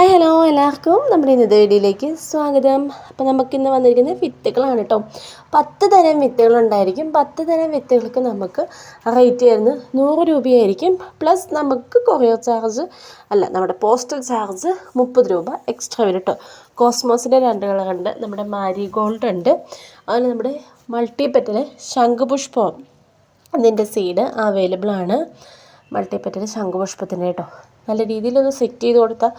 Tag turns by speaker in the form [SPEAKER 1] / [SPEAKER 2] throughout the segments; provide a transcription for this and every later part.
[SPEAKER 1] Hi hello എല്ലാവർക്കും. നമ്മുടെ ഇന്നത്തെ വീഡിയോയിലേക്ക് സ്വാഗതം. അപ്പോൾ നമുക്കിന്ന് വന്നിരിക്കുന്നത് വിത്തുകളാണ് കേട്ടോ പത്ത് തരം വിത്തുകളുണ്ടായിരിക്കും പത്ത് തരം വിത്തുകൾക്ക് നമുക്ക് റേറ്റ് വരുന്നത് നൂറ് രൂപയായിരിക്കും. പ്ലസ് നമുക്ക് കൊറിയർ ചാർജ് അല്ല നമ്മുടെ പോസ്റ്റൽ ചാർജ് മുപ്പത് രൂപ എക്സ്ട്രാ വരും കേട്ടോ കോസ്മോസിന്റെ രണ്ട് കളറുണ്ട് നമ്മുടെ മാരി ഗോൾഡ് ഉണ്ട്. അതുപോലെ നമ്മുടെ മൾട്ടി പെറ്റൽ ശംഖുപുഷ്പം. അതിന്റെ സീഡ് അവൈലബിൾ ആണ്. മൾട്ടി പെറ്റൽ ശംഖുപുഷ്പത്തിന്റെ കേട്ടോ നല്ല രീതിയിലൊന്ന് സെറ്റ് ചെയ്ത് കൊടുത്താൽ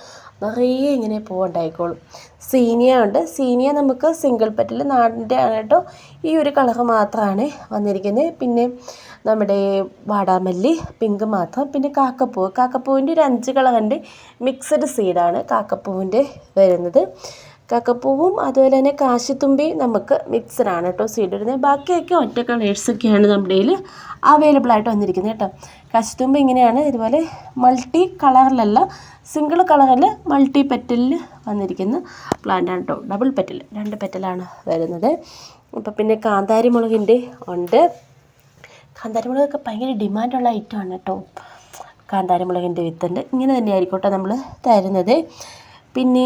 [SPEAKER 1] നിറയെ ഇങ്ങനെ പൂവുണ്ടായിക്കോളും. സീനിയ ഉണ്ട്. സീനിയ നമുക്ക് സിംഗിൾ പെറ്റിൽ നാടിന്റെ ആണെട്ടോ ഈ ഒരു കളർ മാത്രമാണ് വന്നിരിക്കുന്നത് പിന്നെ നമ്മുടെ വാടാമല്ലി പിങ്ക് മാത്രം. പിന്നെ കാക്കപ്പൂവ്. കാക്കപ്പൂവിന്റെ ഒരു അഞ്ച് കളറിന്റെ മിക്സഡ് സീഡാണ് കാക്കപ്പൂവിന്റെ വരുന്നത്. കാക്കപ്പൂവും അതുപോലെ തന്നെ കാശിത്തുമ്പി നമുക്ക് മിക്സഡാണ് കേട്ടോ സീഡ് വരുന്നത് ബാക്കിയൊക്കെ ഒറ്റ കളേഴ്സൊക്കെയാണ് നമ്മുടെ കയ്യിൽ അവൈലബിൾ ആയിട്ട് വന്നിരിക്കുന്നത് കേട്ടോ. കാശിത്തുമ്പി ഇങ്ങനെയാണ് ഇതുപോലെ മൾട്ടി കളറിലല്ല സിംഗിൾ കളറിൽ മൾട്ടി പെറ്റലിൽ വന്നിരിക്കുന്ന പ്ലാന്റ് ആണ് കേട്ടോ. ഡബിൾ പെറ്റൽ രണ്ട് പെറ്റലാണ് വരുന്നത്. അപ്പോൾ പിന്നെ കാന്താരി മുളകിന്റെ ഉണ്ട്. കാന്താരി മുളകൊക്കെ ഭയങ്കര ഡിമാൻഡുള്ള ഐറ്റമാണ് കേട്ടോ. കാന്താരി മുളകിന്റെ വിത്തുണ്ട്. ഇങ്ങനെ തന്നെ ആയിരിക്കും കേട്ടോ നമ്മൾ തരുന്നത്. പിന്നെ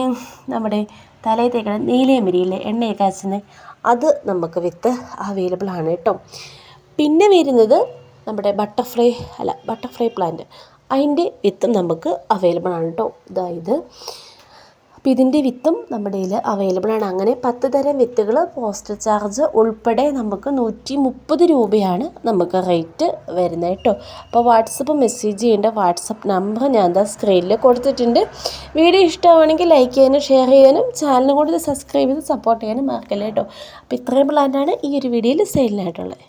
[SPEAKER 1] നമ്മുടെ തലയിൽ തേക്കുന്ന നീലയമരിയില്ലേ എണ്ണയൊക്കെ കാച്ചുന്നത് അത് നമുക്ക് വിത്ത് അവൈലബിൾ ആണ് കേട്ടോ. പിന്നെ വരുന്നത് നമ്മുടെ ബട്ടർഫ്ലൈ അല്ല ബട്ടർഫ്ലൈ പ്ലാന്റ് അതിന്റെ വിത്തും നമുക്ക് അവൈലബിൾ ആണ് കേട്ടോ. ഇതായത് അപ്പോൾ ഇതിന്റെ വിത്തും നമ്മുടെ കയ്യിൽ അവൈലബിൾ ആണ്. അങ്ങനെ പത്ത് തരം വിത്തുകൾ പോസ്റ്റൽ ചാർജ് ഉൾപ്പെടെ നമുക്ക് നൂറ്റി മുപ്പത് രൂപയാണ് നമുക്ക് റേറ്റ് വരുന്നത് കേട്ടോ. അപ്പോൾ വാട്സപ്പ് മെസ്സേജ് ചെയ്യേണ്ട വാട്സപ്പ് നമ്പർ ഞാൻ എന്താ സ്ക്രീനിൽ കൊടുത്തിട്ടുണ്ട്. വീഡിയോ ഇഷ്ടമാണെങ്കിൽ ലൈക്ക് ചെയ്യാനും ഷെയർ ചെയ്യാനും ചാനൽ കൂടി സബ്സ്ക്രൈബ് ചെയ്ത് സപ്പോർട്ട് ചെയ്യാനും മറക്കല്ലേ കേട്ടോ. അപ്പോൾ ഇത്രയും പ്ലാനാണ് ഈ ഒരു വീഡിയോയിൽ സെയിലിനായിട്ടുള്ളത്